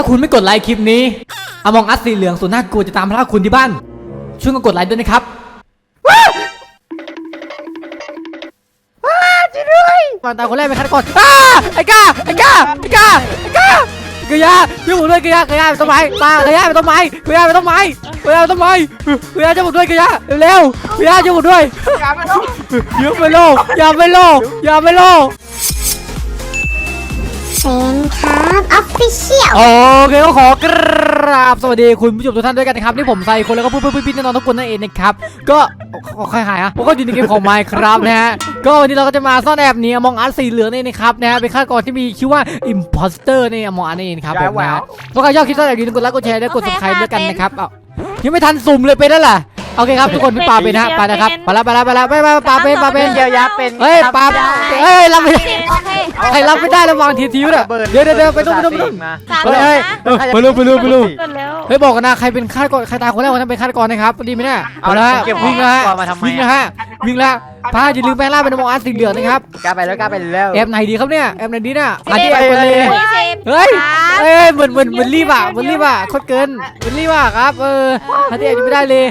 าคุณไม่กดไลค์คลิปนี้อมองอัสสีเหลืองส่วนน่ากลัวจะตามล่าคุณที่บ้าน ช่วยกันกดไลค์ด้วยนะครับมาตาคนแรกเป็นฆาตกรอ้าไอ้กาไอ้กาไอ้กาไอ้กากระยาช่วยผมด้วยกระยากระยาไปต้นไม้ตากระยาไปต้นไม้กระยาไปต้นไม้กระยาไปต้นไม้กระยาช่วยผมด้วยกระยาเร็วๆกระยาช่วยผมด้วยอย่าไปโลกอย่าไปโลกอย่าไปโลก เซนครับออฟฟิเชียลโอเคก็ขอกราบสวัสดีคุณผู้ชมทุกท่านด้วยกันนะครับนี่ผมไซคนแล้วก็เพื่อนเพื่อนพี่น้องทุกคนนั่นเองนะครับก็ใครหายอะผมก็อยู่ในเกมของ Minecraft นะฮะก็วันนี้เราก็จะมาซ่อนแอบหนีมองอัสสีเหลืองนี่นะครับนะฮะเป็นฆาตกรที่มีชื่อว่า Imposter นี่มองอันนี่เองครับผมนะฮะถ้าใครชอบคลิปซ่อนแอบอย่าลืมกดไลค์กดแชร์และกด subscribe ด้วยกันนะครับเอ้ายังไม่ทันสุ่มเลยไปนั่นแหละ โอเคครับทุกคนพี่ปาเป็นนะฮะไปนะครับไปแล้วไปแล้วไปแล้วไปไปปาเป็นปาเป็นเยียวยาเป็นเฮ้ยปาเฮ้ยรับไม่ได้โอเคใครรับไม่ได้แล้ววางทีทีวเนี่ยเดี๋ยวเดี๋ยวเดี๋ยวไปต้องไปต้องไปต้องมาสามเฮ้ยนะเออไปเร็วไปเร็วไปเร็วกันแล้วเฮ้ยบอกกันนะใครเป็นฆาตกรใครตายคนแรกคนนั้นเป็นฆาตกรนะครับดีไหมเนี่ยเอาละฮะเก็บวิ่งแล้วฮะก่อนมาทำไมวิ่งแล้วฮะวิ่งแล้ว พาอย่าลืมแปลงร่างเป็นมองอาร์ตสีเหลืองนะครับกล้าไปแล้วกล้าไปแล้ว แอบไหนดีครับเนี่ยแอบไหนดีเนี่ยหาที่แอบไปเลยยี่สิบเฮ้ยสามเอ้ยเหมือนเหมือนเหมือนรีบอะเหมือนรีบอะโคตรเกินเหมือนรีบอะครับเออหาที่แอบยังไม่ได้เลย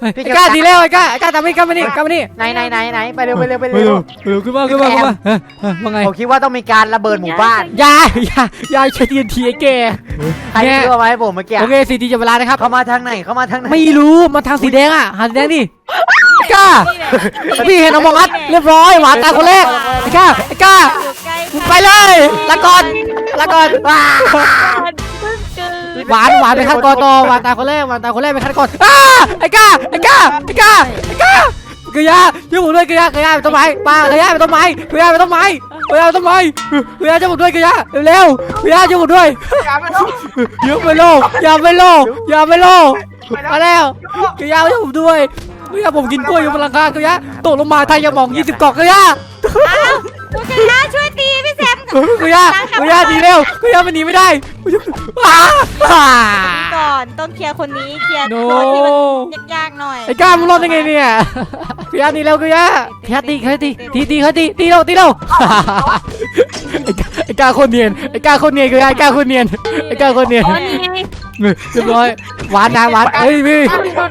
เฮ้ยไอ้กล้าดีแล้วไอ้กล้าไอ้กล้าทำไม่กล้ามานี่กล้ามานี่ไหนไหนไหนไหนไปเร็วไปเร็วไปไปเร็เร็ววเร็วขึ้นมาขึ้นมาขึ้นมาเออเออว่าไงผมคิดว่าต้องมีการระเบิดหมู่บ้านอยาอย่าอย่าใช้ทีนทีไอ้แกใครที่ตัวมาให้ผมเมื่อกี้โอเคสี่ทีจะเวลานะครับเข้ามาทางไหนเข้ามาทางไหนไม่รู้มาทางสีแดงอะหาสีแดงดิไอ้ ก้าพี่เห็นเอามองอัดเรียบร้อยหวานตายคนแรกไอ้ก้าไอ้ก้าอยู่ใกล้ไปเลยละก่อนละก่อนว้าเพิ่งเจอหวานหวานเป็นฆาตกรต่อหวานตายคนแรกหวานตายคนแรกเป็นฆาตกรอ้าไอ้ก้าไอ้ก้าไอ้ก้าไอ้ก้ากระยาช่วยผมด้วยกระยากระยาไปต้นไม้ปลากระยาไปต้นไม้กระยาไปต้นไม้กระยาไปต้นไม้กระยาช่วยผมด้วยกระยาเร็วๆกระยาช่วยผมด้วยอย่าไปโลกอย่าไปโลกอย่าไปโลกมาแล้วกระยาช่วยผมด้วย กระยาผมกินกล้วยอยู่บนหลังคากระยาตกลงมาทายาหมอง20กล่องกระยาคุณชนะช่วยตีพี่แซมกับกระยากระยาดีเร็วกระยามันหนีไม่ได้อ้าอ้าก่อนต้องเคลียร์คนนี้เคลียร์โนตัวที่มันยากๆหน่อยไอ้ก้ามึงรอดได้ไงเนี่ยกระยาหนีเร็วกระยากระยาตีกระยาตีตีตีเขาตีตีเราตีเราไอ้ก้าไอ้ก้าโคนเนียนไอ้ก้าโคนเนียนกระยาไอ้ก้าโคนเนียนไอ้ก้าโคนเนียนอ๋อนี่ไงเรียบร้อย หวานนะหวานเอ้ยพี่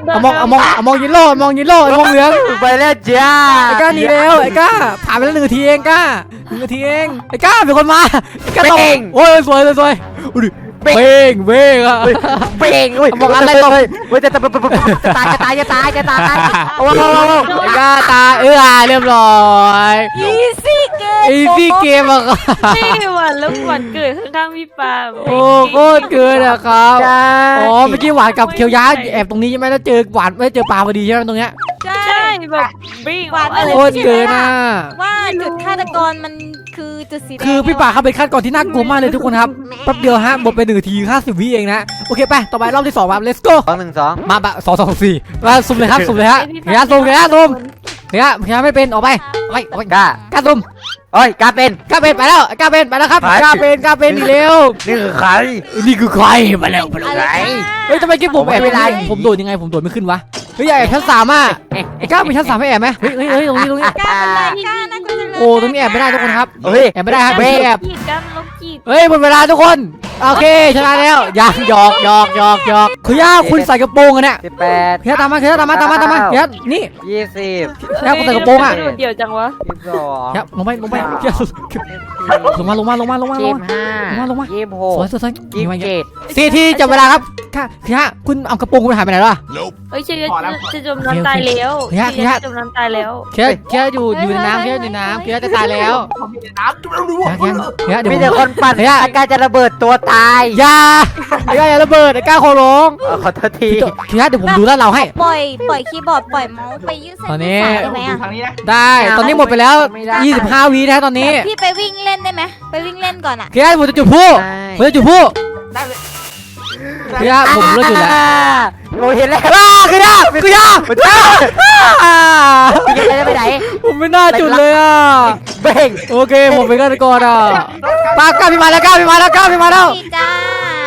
เอามองเอามองเอามองยินโล่เอามองยินโล่เอามองเหลืองไปแล้วจ้าไอ้ก้าหนีแล้วไอ้ก้าผ่านไปแล้วหนึ่งนาทีเองก้าหนึ่งนาทีเองไอ้ก้าเป็นคนมาไอ้ก้าต้องโอ้ยสวยสวยสวยอุ้ย เบ้งเบ้งอะเป่งอุ้ยบอกอะไรต่อเฮ้ยจะจะจะตายจะตายจะตายจะตายโอ้โหไอ้ก้าตาเอื้อเรียบร้อยอีซี่เกินอีซี่เกมอะครับนี่หวานแล้วหวานเกิดข้างๆพี่ปาล์มโอ้โคตรเกินอะครับจ้าอ๋อเมื่อกี้หวานกับเคียวยาแอบตรงนี้ใช่ไหมแล้วเจอหวานไม่เจอปลาพอดีใช่ไหมตรงเนี้ยใช่ใช่ แบบบิ้งหวานอะไรโคตรเกินอะว่าจุดฆาตกรมันคือจุดสีแดงคือพี่ป่าเขาเป็นฆาตกรที่น่ากลัวมากเลยทุกคนครับแป๊บเดียวฮะหมดไปหนึ่งนาทีห้าสิบวิเองนะโอเคไปต่อไปรอบที่สองมา let's go สองหนึ่งสองมาบะสองสองสี่มาสุ่มเลยครับสุ่มเลยฮะเฮียสุ่มเฮียสุ่มเฮียเฮียไม่เป็นออกไปออกไปออกไปกล้ากล้าสุ่มเอ้ยกล้าเป็นกล้าเป็นไปแล้วกล้าเป็นไปแล้วครับไปกล้าเป็นกล้าเป็นดีเร็วนี่คือใครนี่คือใครมาแล้วมาแล้วอะไรไหนนะเฮ้ยทำไมกิ๊บผมผมแอบไม่ไม่เป็นไรได้ผมโดดยังไงผมโดดไม่ขึ้นวะเฮ้ยอย่าแอบชั้นสามอะไอ้ก้ามีชั้นสามให้แอบไหมเฮ้ยเฮ้ยเฮ้ยตรงนี้ตรงนี้ กล้าอะไรกล้านะคุณจะเลยโอ้ตรงนี้แอบไม่ได้ทุกคนครับเฮ้ย แอบไม่ได้ครับเว้ไม่ยแอบกีดกันลบกีดเฮ้ยหมดเวลาทุกคน โอเคชนะแล้วอยากหยอกหยอกหยอกหยอกคุณย่าคุณใส่กระโปรงอะเนี่ยสิบแปดเฮียตามมาเฮียตามมาตามมาตามมาเฮียนี่ยี่สิบเฮียคุณใส่กระโปรงอะโดดเดี่ยวจังวะยี่สิบสองเฮียลงไปลงไปเฮียลงมาลงมาลงมาลงมาลยี่งสิมาบห้าลงมาลงมายี่สิบหสกวยสวยสวยยี่นี่สิมาบเจ็ดสี่ทีจับเวลาครับค่ะเฮียคุณเอากระโปรงคุณหายไปไหนล่ะเฮ้ยจะจะจมน้ำตายแล้วเฮียเฮียจะจมน้ำตายแล้วเฮียเฮียอยู่อยู่ในน้ำเฮียอยู่ในน้ำเฮียจะตายแล้วเฮียเฮียเดี๋ยวมีผมแต่คนปั่นเฮ้ยอาการจะระเบิดตัวตาย อย่าอย่าอย่าระเบิดไอ้ก้าขอร้องเออขอโทษทีเฮียเดี๋ยวผมดูแลวเราให้ ปล่อยปล่อยคีย์บอร์ดปล่อยเมาส์ไปยืดเส้นตอนนี้ ยืดสายได้ไหมอะได้ ตอนนี้หมดไปแล้ว25วินะตอนนี้พี่ไปวิ่งเล่นได้ไหมไปวิ่งเล่นก่อนอะเฮียผมจะจุดพลุผมจะจุดพลุเฮีย ผมเลิกจุดแล้วผมเห็นแล้วอ้าเฮียเฮียอ่าพี่จะไปไหนผมไม่น่าจุดเลยอะเบ่งโอเคผมเป็นฆาตกรอะปากก้าพี่มาแล้วก้าพี่มาแล้วก้าพี่มาแล้วพี่จ้า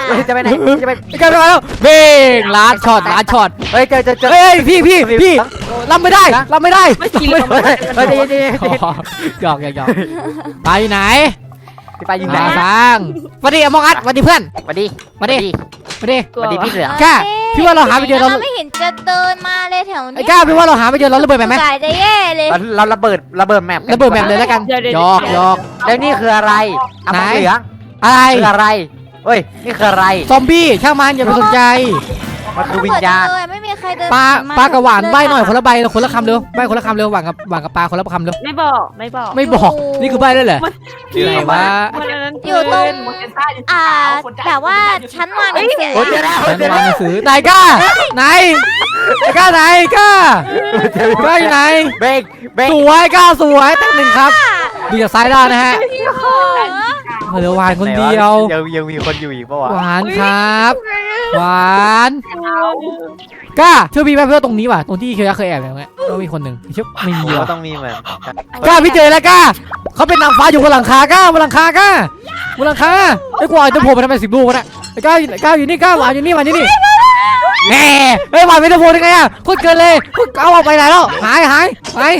เฮ้ยจะไปไหนจะไปก้าพี่มาแล้วเบ่งล้านช็อตล้านช็อตเฮ้ยเจอเจอเจอเฮ้ยพี่พี่พี่รับไม่ได้รับไม่ได้ไม่ขี่เฮ้ยเฮ้ยเฮ้ยเฮ้ยอ๋อหยอกหยอกหยอกไปไหน พี่ปายิงไหนมาฟังมาดิอมองอัดมาดิเพื่อนมาดิมาดิมาดิกลัวมาดิพี่เหลืองกล้า พี่ว่าเราหาไม่เจอเรา ไม่เห็นจะเดินมาเลยแถวไอ้นี้ก้าพี่ว่าเราหาไม่เจอเราระเบิดแบบไหมสายจะแย่เลย เราเราระเบิดระเบิดแมปกันระเบิดแบบเลยแล้วกันเดี๋ยวเดี๋ยวหยอกหยอก แล้วนี่คืออะไรอะไหนมันเหลืองอะไรคืออะไรเฮ้ยนี่คืออะไรซอมบี้ช่างมันอย่าไปสนใจ มันคือวิญญาณเปิดเลยไม่มีใครเดินปลามาปลากระหวานเดิใบหน่อยคนละใบคนละคำเร็วใบคนละคำเร็วหวานกับหวานกับปลาคนละคำเร็วไม่บอกไม่บอกไม่บอกนี่คือใบได้เหรอพี่ไหนวะวันนั้นอยู่ตรงเกินอ่าแบบว่าชั้นวางหนังสือโอ้ยเจอแล้วฉันเจอวางแล้วหนังสือไหนก้าไหนไอ้ก้าไหนก้าก้าอยู่ไหนเบรกเบรกสวยก้าสวยแต่หนึ่งครับดูจากซ้ายล่างนะฮะขอ เหลือหวานคนเดียว ยังยังมีคนอยู่อีกปะวะหวานครับ หวานก้าเชื่อพี่ไหมเพื่อนตรงนี้ว่ะตรงที่เคยเคยแอบอย่างเงี้ยก็มีคนหนึ่งเชื่อไม่มีก็ว่ะต้องมีเหมือนกันก้าพี่เจอแล้วก้าเขาเป็นนางฟ้าอยู่บนหลังคาก้าบนหลังคาก้าบนหลังคาไอ้กวางจะโผล่มาทำไมสิบลูกวะเนี่ยไอ้ก้าอยู่ก้าอยู่นี่ก้าหวานอยู่นี่หวานอยู่นี่แหมไอ้ยหวานไม่ได้โผล่ได้ไงอะโคตรเกินเลยโคตรเอาออกไปไหนแล้วหายหายหาย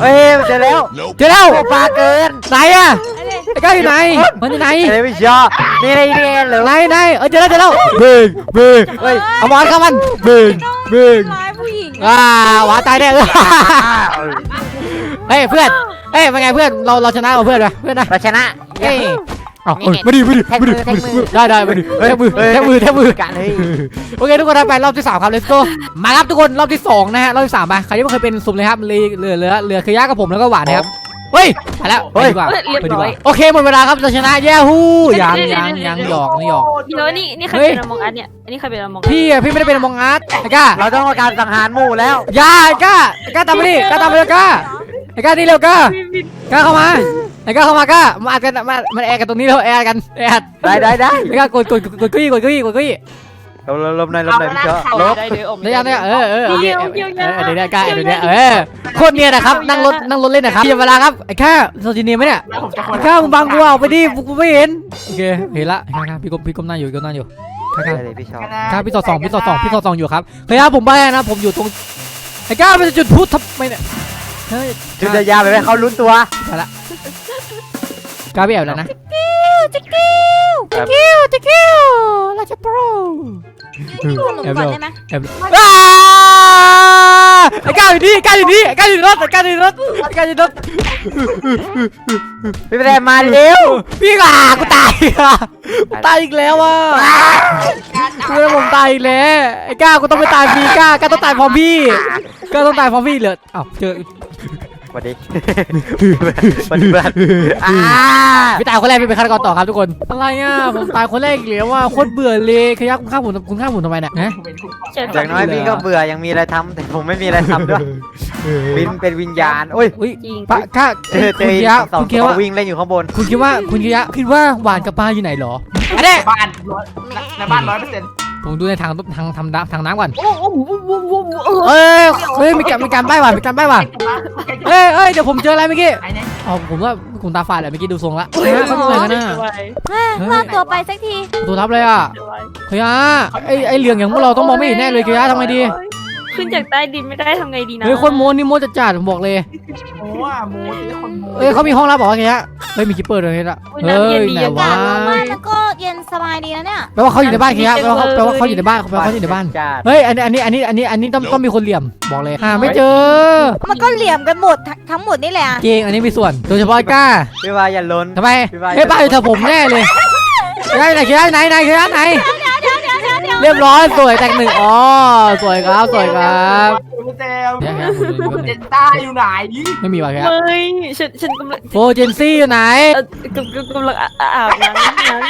เฮ้ยเจอแล้วเจอแล้วโอ้ปลาเกินไหนอะไอ้ก้าอยู่ไหนมันอยู่ไหนเฮ้ยไม่ชอบนี่อะไรเนี่ยเหรอไหนไหนเออเจอแล้วเจอแล้วเบิงเบิงเฮ้ยเอาหวานเข้ามันเบิงเบิงร้ายผู้หญิงอ่าหวานตายแน่เลยเฮ้ยเพื่อนเฮ้ยเป็นไงเพื่อนเราเราชนะกับเพื่อนไหมเพื่อนนะเราชนะเฮ้ย เอาเอ้ยมาดิมาดิแท็กมามืดิอแท็กมือได้ได้มาดิแท็กมือเฮ้ยแท็กมือแท็กมือกันเฮ้ยโอเคทุกคนไปรอบที่สามครับ let's go มาครับทุกคนรอบที่สองนะฮะรอบที่สามไปใครที่ไม่เคยเป็นสุ่มเลยครับเหลือเหลือเหลือเหลือคือย่ากับผมแล้วก็หวานนะครับเฮ้ยไปแล้วไปดีกว่าเอ้ยเรียบไปดีกร้อว่ายโอเคหมดเวลาครับเราชนะแย่ฮู้ยังยังยังหยอกนี่หยอกพี่โน้ตนี่นี่ใครเฮ้ยเป็นอมองอันเนี่ยอันนี้ใครเป็นอมองพี่อะพี่ไม่ได้เป็นมองอาร์ตไอ้ก้าเราต้องการสังหารหมู่แล้วอย่าไอ้ก้าไอ้ก้าตามมาดิก้าตามมาเร็วก้าไอ้ ก้านี่เร็วก้าก้าเข้ามาไอ้ก้าเข้ามาก้ามาอัดกันมามาแอร์กันตรงนี้เร็วแอร์กันแอร์ได้ได้ได้ไอ้ก้ากดกดกดกดเก้าอี้กดเก้าอี้กดเก้าอี้ลบลบลบหน่อยลบหน่อยพี่เจ้าลบได้เลยอมได้ยังเนี่ยเออเออโอเคเดี๋ยวเออเดี๋ยวเออเดี๋ยวเนี่ยก้าเดี๋ยวเนี่ยเออโคตรเนียนนะครับนั่งรถนั่งรถเล่นนะครับเดี๋ยวเวลาครับไอ้ข้าโซจิเนียไหมเนี่ยไอ้ข้ามึงบังกูเอาไปดิกูไม่เห็นโอเคเห็นละข้าข้าพี่ก้มพี่ก้มหน้าอยู่ก้มหน้าอยู่ข้าข้าได้เลยพี่ชอบข้าพี่ต่อสองพี่ต่อสองพี่ต่อสองอยู่ครับเฮ้ยครับผมไปนะผมอยู่ตรงไอ้ก้ามันจะจุดพูดทำไมเนี่ย เฮ้ยจุดยาวไปไหมเขาลุ้นตัวไปละกล้าพี่แอบแล้วนะจะกิ้วครับกิ้วจะกิ้วเราจะโปรยืนขนมก่อนได้ไหมแอบอ้า ไอ้ก้าอยู่นี่ไอ้ก้าอยู่นี่ไอ้ก้าอยู่ในรถไอ้ก้าอยู่ในรถไอ้ก้าอยู่ในรถพี่ไม่ได้มาเร็วพี่อะกูตายอะกูตายอีกแล้วอะกูแล้วผมตายอีกแล้วไอ้ก้ากูต้องไปตายพี่ก้าก้าต้องตายพร้อมพี่ก้าต้องตายพร้อมพี่เหลืออ้าวเจอ สวัสดี สวัสดีเพื่อนอ่าพี่ตายคนแรกพี่เป็นฆาตกรต่อครับทุกคน อะไรอะผมตายคนแรกอีกแล้วว่าโคตรเบื่อเลยขยักคุณฆ่าผมคุณฆ่าผมทำไมเนี่ยฮะเชิญอย่างน้อยพี่ก็เบื่อยังมีอะไรทำแต่ผมไม่มีอะไรทำด้วยวินเป็นวิญญาณโอ้ยอุ้ยจริงปะก้าเจอเจคุณอคิยะสองคุณคิตัยวว่าวิ่งเล่นอยู่ข้างบน คุณคิดว่าคุณคิยะคิดว่าหวานกับปลาอยู่ไหนหรออันนี้บ้านร้อยในบ้านร้อยเปอร์เซ็นต์ ผมดูในทางทางทำน้ำทางน้ำก่อน โอ้โหโอ้โหโอ้โหโอ้โหเอ้ยเฮ้ยมีการมีการใบ้หวานมีการใบ้หวานเอ้ยเอ้ยเดี๋ยวผมเจออะไรเมื่อกี้ไอ้เนี่ยอ๋อผมว่าคุณตาฝาดแหละเมื่อกี้ดูทรงละฮะเขาทำอะไรกันน่ะเฮ้ยรอดตัวไปสักทีตัวทับเลยอะเฮียไอไอเหลืองอย่างพวกเราต้องมองไม่เห็นแน่เลยเฮียทำไงดี ขึ้นจากใต้ดินไม่ได้ทำไงดีนะเฮ้ยคนโมนี่โมจะจัดผมบอกเลยโม้อะโม้ที่คนโม้เอ้ยเขามีห้องลับบอกว่าเฮียเฮ้ยมีคิปเปอร์ตรงนี้ละอุ๊ยเฮ้น้ำเย็นยดีไหนอะวะอากาศร้อนมากแล้วก็เย็นสบายดีนะเนี่ยแปลว่าเขาอยู่ในบ้านเฮียแปลว่าเขาแปลว่าเขาอยู่ในบ้านแปลว่าเขาอยู่ในบ้านจ้าเฮ้ยอันนี้อันนี้อันนี้อันนี้อันนี้ต้องต้องมีคนเหลี่ยมบอกเลยหาไม่เจอ มันก็เหลี่ยมกันหมดทั้งทั้งหมดนี่แหละจริงอันนี้มีส่วนโดยเฉพาะไอ้ก้าพี่ว่าอย่าล้นทำไมพี่ว่าเฮ้ยป้าอยู่แถวผมแน่เลยไหนไหนไหนไหนไหนไหนไหน เรียบร้อยสวยแต่งหนึ่งอ๋อสวยครับสวยครับเจมเดี๋ยวเดี๋ยวผมดูดูเจดูนต้าอยู่ไหนไม่มีว่ะแกไม่ฉันฉันกำลังโฟเจนซี่อยู่ไหนเอ่อกำกำกำลังอาอาบน้ำนั้น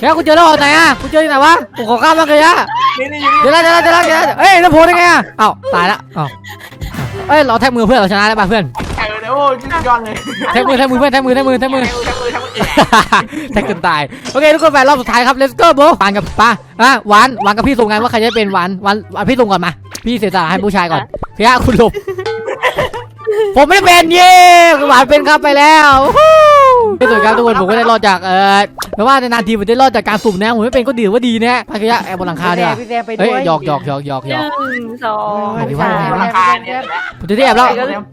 แกกูเจอแล้วเหรอไหนอะกูเจอที่ไหนวะกูขอข้ามบ้างเลยอะนี่นี่อยู่นี่เดี๋ยวละเดี๋ยวละเดี๋ยวละเดี๋ยวละเอ้ยแล้วโพสได้ไงอะเอ้าตายละเอ้าเอ้ยเราแทบมือเพื่อนเราชนะแล้วป่ะเพื่อน เออเดี๋ยวโอ้ยจุดยอดเลยแทบมือแทบมือเพื่อนแทบมือแทบมือแทบมือทั้งมือทั้งมือทั้งมือแทบเกินตาย โอเคทุกคนไปรอบสุดท้ายครับ let's go โบหวานกับป้าอะหวานหวานกับพี่ส่งกันว่าใครจะเป็นหวานหวานหวานพี่ส่งก่อนมา พี่เสียสละให้ผู้ชายก่อนเฮียคุณหลบ ผมไม่ได้เป็นเย้หวานเป็นครับไปแล้ววู้ ที่สุดครับทุกคนผมก็ได้รอดจากเอ่อแปลว่านานๆทีผมได้รอดจากการสุ่มนะผมไม่เป็นก็ดีว่าดีนะพากยะแอบบนหลังคาเนี่ยพี่แซมไปเฮ้ยด้วยหยอกหยอกหยอกหยอกหหยอกนึ่งสองหมายถึงว่าไงราคาเนี่ยแหละผมจะได้แอบแล้ว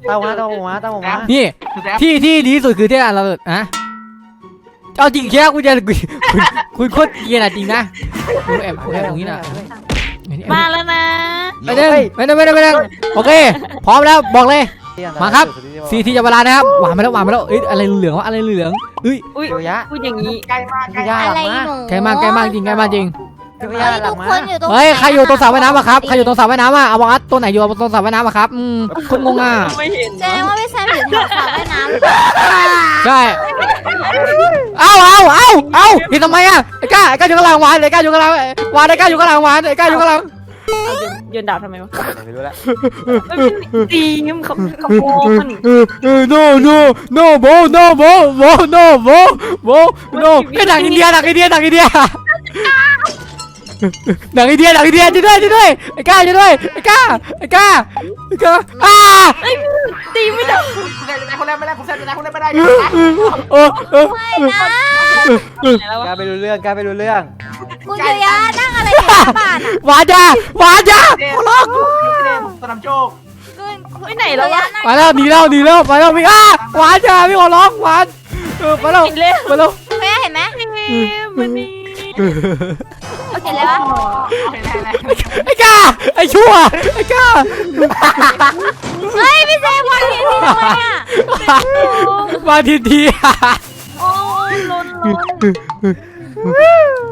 เต้ามาเต้ามาเต้ามานี่คือแซ่บที่ที่ดีที่สุดคือที่เราอะเอาจริงแค่คุณจะคุณคุณคุณโคตรเกลียดอะจริงนะคุณแอบคุณแอบตรงนี้นะ มาแล้วนะ ไม่ได้ไม่ได้ไม่ได้ไม่ได้โอเค พร้อมแล้วบอกเลย มาครับ ซีทีจะเวลานะครับ หวานมาแล้วหวานมาแล้วเอ้ยอะไรเหลืองวะอะไรเหลืองเอ้ยอุ้ยเดี๋ยวยะพูดอย่างนี้ใกล้มากใกล้ยากมากอะไรหนูใกล้มากใกล้มากจริงใกล้มากจริงเดี๋ยวเฮ้ยายหลัทุงกมาคนอยู่ตรงเฮ้ยใครอยู่ตรงสระว่ายน้ำอะครับใครอยู่ตรงสระว่ายน้ำอะเอาวัดตัวไหนอยู่ตรงสระว่ายน้ำอะครับอืมคนงงอะไม่เห็นแสดงว่าพี่แซมอยู่แถวสระว่ายน้ำใช่เอาเอาเอาเอาเห็นทำไมอะไอ้ก้าไอ้ก้าอยู่ข้างหลังหวานไอ้ก้าอยู่ข้างหลังหวานไอ้ก้าอยู่ข้างหลังหวานไอ้ก้าอยู่ข้างหลัง เอาโยนโยนดาบทำไมวะไม่รู้แล้วดีมขขโมยเออเออ no no no bo no bo bo no bo bo no ไอ้หนังอินเดียหนังอินเดียหนังอินเดียหนังอินเดียหนังอินเดียช่วยด้วยช่วยด้วยไอ้ก้าช่วยด้วยไอ้ก้าไอ้ก้าไอ้ก้าอ้าตีไม่ได้คุณแซ่บจะได้คนแรกไม่ได้คุณแซ่บจะได้คนแรกไม่ได้เออเออเออไม่นะแล้วกล้าไปรู้เรื่องกล้าไปรู้เรื่องคุณเดียวยานั่ง อะไรอยู่หน้าบ้านอะหวานจ้าหวานจ้าเด็กขอร้องสนามโชคคุณคุณไปไหนแล้ววะ ไปแล้วหนีแล้วหนีแล้วไปแล้วพี่อ้าหวานจ้าพี่ขอร้องหวานเออไปแล้วเห็นแล้ว ไปแล้วคุณแม่เห็นไหมมันนี่เห็นแล้วเห็นแล้วไอ้ก้าไอ้ชั่วไอ้ก้าเฮ้ยพี่แซมวางทีที่ทำไมอะมาทีทีโอ้ยล้นล้น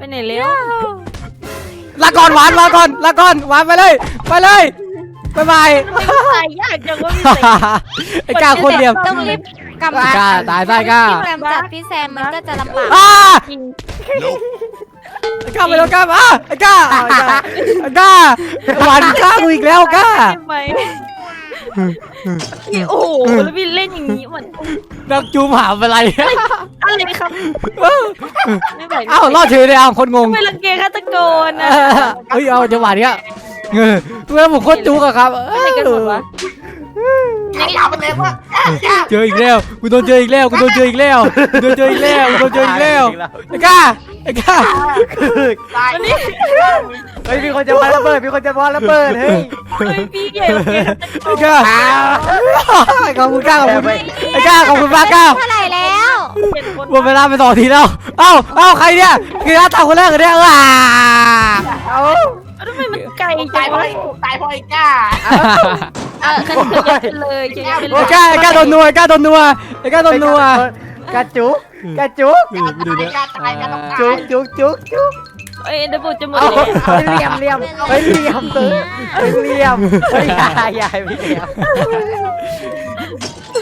ไปไหนแล้วลาก่อนหวานลาก่อนลาก่อนหวานไปเลย ไปเลยบายบายตายยากจังว่าพี่ใส่ไอ้ก้าคนเดียวต้องรีบกำจัดกล้าตายได้กล้ากำจัดพี่แซมมันก็จะลำบากอ้าจริงไอ้ก้าไปแล้วก้าอ้าไอ้ก้าไอ้ก้าหวานก้ากูอีกแล้วก้าใช่ไหม พี่โอ้โหแล้วพี่เล่นอย่างนี้มันนักจูมหาอะไรอะไรครับไม่ไหวอ้าวรอดเฉยเลยอ้าวคนงงไม่รังเกียจฆาตกรเอนะอเฮ้ยเอาจังหวะเนี้ยเออตัวนั้นผมโคตรจุกอะครับไปไหนกันหมดวะ ยาวไปเลยว่าเจออีกแล้วกูโดนเจออีกแล้วกูโดนเจออีกแล้วกูโดนเจออีกแล้วกูโดนเจออีกแล้วไอ้ก้าไอ้ก้าตายนี่เฮ้ยมีคนจะมาระเบิดมีคนจะมาระเบิดเฮ้ยเฮ้ยพี่เก๋รังเกียจฆาตกไอ้รก้าขอบคุณก้าขอบคุณไอ้ก้าขอบคุณมากก้าเท่าไหร่แล้วเจ็ดคนหมดเวลาไปสองทีแล้วเอ้าเอ้าใครเนี่ยคือน้าตาคนแรกเลยเนี่ยว้าเอาทำ ไมมันไกลตาจัยงเพราะวะตายเพราะไอ้ก้าเออฉันจะยัดไปเลยจะยัดไปเลไอ้ยก้าไอ้ก้าโดนนัวไอ้ก้าโดนนัวไอ้ก้าโดนนัวกระจุกกระจุกก้าตายก้าต้องตายจุกจุกจุกจุกเอ้ยเดบุจะหมดเอาเลยเอาเหลี่ยมเหลี่ยมเฮ้ยเหลี่ยมตื้อเฮ้ยเหลี่ยมเฮ้ยยายยายไม่เหลี่ยม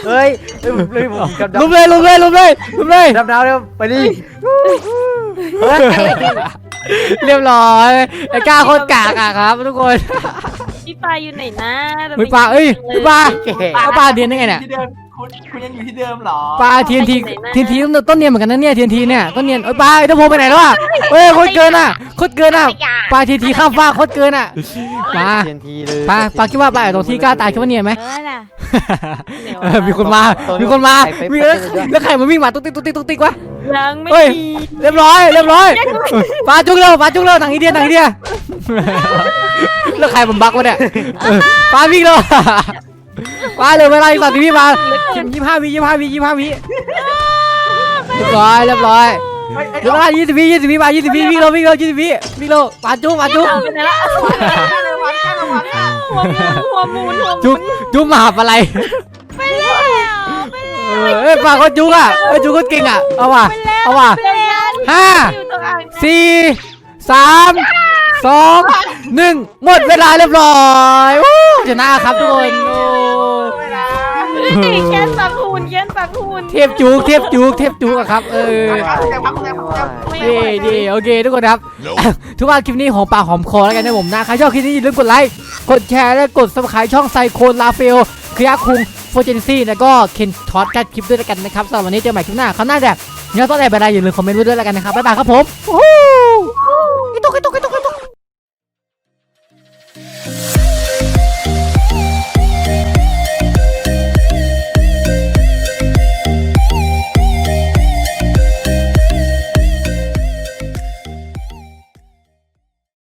เฮ้ยเฮ้ยผมเลยผมกับลุมเลยลุมเลยลุมเลยลุมเลยดำน้ำเร็วไปดิเฮ้ย เรียบร้อยไอ้ก้าโคตรกากอะครับ ทุกคนพี่ปลาอยู่ไหนนะเฮ้ยปลาเอ้ยเฮ้ยปลาเก๋เอาปลาเดียนได้ไงเนี่ยที่เดิมคุณคุณยังอยู่ที่เดิมเหรอปลาทีนทีทีนทีต้นเนียนเหมือนกันนะเนี่ยทีนทีเนี่ยต้นเนียนเอ้ยปลาไอ้ตะโพไปไหนแล้วอะเฮ้ยโคตรเกินอะโคตรเกินอะปลาทีนทีข้ามฟ้ากโคตรเกินอะปลาเทียนทีเลยปลาปลาคิดว่าปลาไอ้ตรงที่กล้าตายคิดว่าเนียนไหมเออน่ะเออมีคนมามีคนมามีเอ้ยแล้วใครมันวิ่งมาตุ๊กติ๊กตุ๊กติ๊กตุ๊กติ๊กวะ ยังไม่เฮ้ยมีเรียบร้อยเรียบร้อยปลาจุกเร็วปลาจุกเร็วหนังอีเดียหนังอีเดียแล้วใครมันบักวะเนี่ยเออปลาวิ่งเร็วปลาเหลยเวลาอีกสามสิบวิมายี่ห้าวิยี่ห้าวิยี่ห้าวิเรียบร้อยเรียบร้อยเดี๋ยวเวลายี่สิบวิยี่สิบวิมายี่สิบวิวิ่งเร็ววิ่งเร็วยี่สิบวิวิ่งเร็วปลาจุกปลาจุกเอาไปไหนละหัวมูนหัวมูนหัวมูนจุกจุกมหาอะไรไปแล้วไป เออเอ้ยปลาก็จุกอะเอ้ยจุกก็เก่งอะ เอาว่ะ เอาว่ะแล้วห้าอยู่ตรงอ่างน้ำสี่สามสองหนึ่งหมดเวลาเรียบร้อยวู้ชนะครับทุกคนโอ้เฮ้ยแค้นปากหุ่นแค้นปากหุ่นเทพจุกเทพจุกเทพจุกอะครับ เออดีดีโอเคทุกคนครับ ทุกวันคลิปนี้หอมปากหอมคอแล้วกันนะผมนะ ใครชอบคลิปนี้อย่าลืมกดไลค์ กดแชร์และกด subscribe ช่องไซโคนลาเฟล ครียาคุงโฟเจนซี่แล้วก็เคนทอสกันคลิปด้วยแล้วกันนะครับสำหรับวันนี้เจอใหม่คลิปหน้าคราวหน้าแบบเนื้อต้นอะไรไปอะไรอย่าลืมคอมเมนต์ไว้ด้วยแล้วกันนะครับบ๊ายบายครับผมโอ้โหกระตุกกระตุกกระตุก